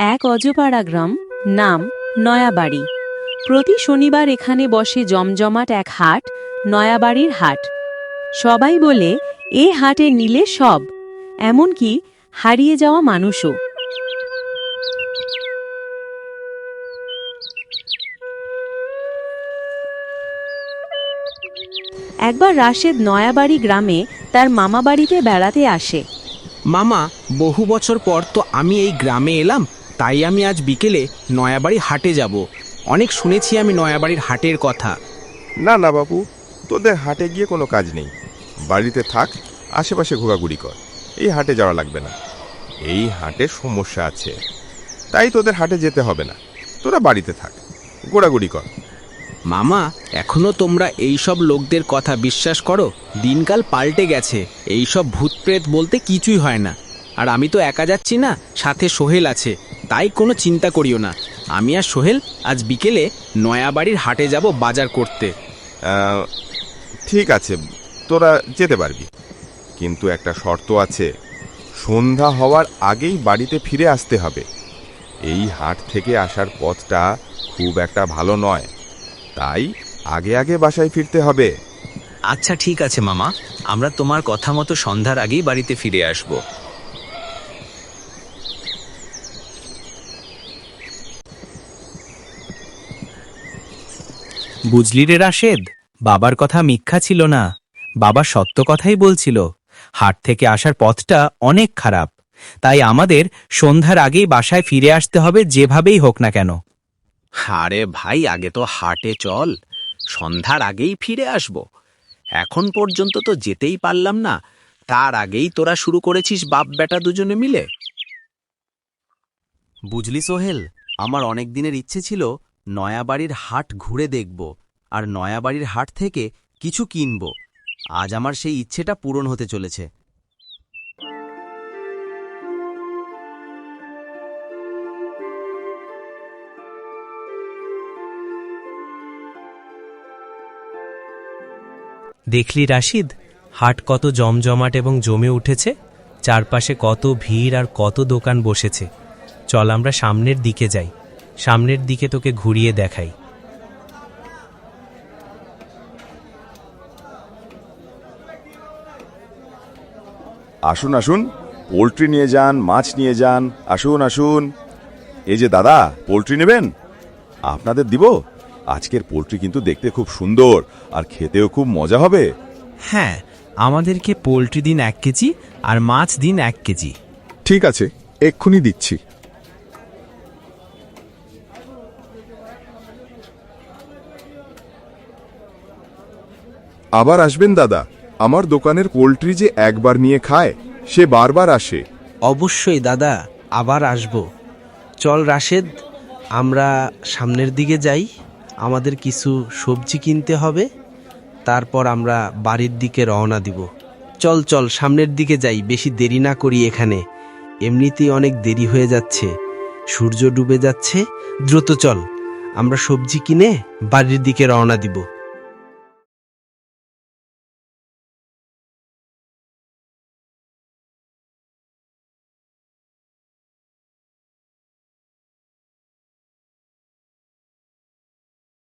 এক অজপাড়া গ্রাম, নাম নয়াবাড়ি। প্রতি শনিবার এখানে বসে জমজমাট এক হাট, নয়াবাড়ির হাট। সবাই বলে, এ হাটে নিলে সব। এমনকি হারিয়ে যাওয়া মানুষও। একবার রাশেদ নয়াবাড়ি গ্রামে তার মামাবাড়িতে বেড়াতে আসে। মামা, বহু বছর পর তো আমি এই গ্রামে এলাম। তাই আমি আজ বিকেলে নয়াবাড়ি হাটে যাব। অনেক শুনেছি আমি নয়াবাড়ির হাটের কথা। না না বাবু তোদের হাটে গিয়ে কোনো কাজ নেই। বাড়িতে থাক আশেপাশে ঘোরাঘুরি কর। এই হাটে যাওয়া লাগবে না। এই হাটে সমস্যা আছে। তাই তোদের হাটে যেতে হবে না। তোরা বাড়িতে থাক ঘোরাঘুরি কর। মামা এখনও তোমরা এই সব লোকদের কথা বিশ্বাস করো? দিনকাল পাল্টে গেছে। এই সব ভূতপ্রেত বলতে কিছুই হয় না। আর আমি তো একা যাচ্ছি না সাথে সোহেল আছে। তাই কোনো চিন্তা করিও না। আমি আর সোহেল আজ বিকেলে নয়াবাড়ির হাটে যাব বাজার করতে। ঠিক আছে তোরা যেতে পারবি। কিন্তু একটা শর্ত আছে সন্ধ্যা হওয়ার আগেই বাড়িতে ফিরে আসতে হবে। এই হাট থেকে আসার পথটা খুব একটা ভালো নয়। তাই আগে আগে বাসায় ফিরতে হবে। আচ্ছা ঠিক আছে মামা। আমরা তোমার কথা মতো সন্ধ্যার আগেই বাড়িতে ফিরে আসব। বুঝলি রে রাশেদ? বাবার কথা মিথ্যা ছিল না। বাবা সত্য কথাই বলছিল। হাট থেকে আসার পথটা অনেক খারাপ। তাই আমাদের সন্ধ্যার আগেই বাসায় ফিরে আসতে হবে যেভাবেই হোক না কেন। আরে ভাই আগে তো হাটে চল। সন্ধ্যার আগেই ফিরে আসব। এখন পর্যন্ত তো যেতেই পারলাম না। তার আগেই তোরা শুরু করেছিস বাপ বেটা দুজনে মিলে। বুঝলি সোহেল আমার অনেক দিনের ইচ্ছে ছিল নয়াবাড়ির হাট ঘুরে দেখব আর নয়াবাড়ির হাট থেকে কিছু কিনব। আজ আমার সেই ইচ্ছেটা পূরণ হতে চলেছে। দেখলি রাশিদ, হাট কত জমজমাট এবং জমে উঠেছে, চারপাশে কত ভিড় আর কত দোকান বসেছে। চল আমরা সামনের দিকে যাই। সামনের দিকে তোকে ঘুরিয়ে দেখাই। আসুন আসুন পোলট্রি নিয়ে যান মাছ নিয়ে যান আসুন আসুন। এই যে দাদা পোলট্রি নেবেন? আপনাদের দিব? আজকের পোলট্রি কিন্তু দেখতে খুব সুন্দর আর খেতেও খুব মজা হবে। হ্যাঁ আমাদেরকে পোলট্রি দিন এক কেজি আর মাছ দিন এক কেজি। ঠিক আছে এক্ষুনি দিচ্ছি। আবার আসবেন দাদা। আমার দোকানের পোলট্রি যে একবার নিয়ে খায়, সে বারবার আসে। অবশ্যই দাদা, আবার আসব। চল রাশেদ, আমরা সামনের দিকে যাই। আমাদের কিছু সবজি কিনতে হবে। তারপর আমরা বাড়ির দিকে রওনা দিব। চল চল, সামনের দিকে যাই, বেশি দেরি না করি এখানে। এমনিতেই অনেক দেরি হয়ে যাচ্ছে। সূর্য ডুবে যাচ্ছে। দ্রুত চল, আমরা সবজি কিনে বাড়ির দিকে রওনা দিব।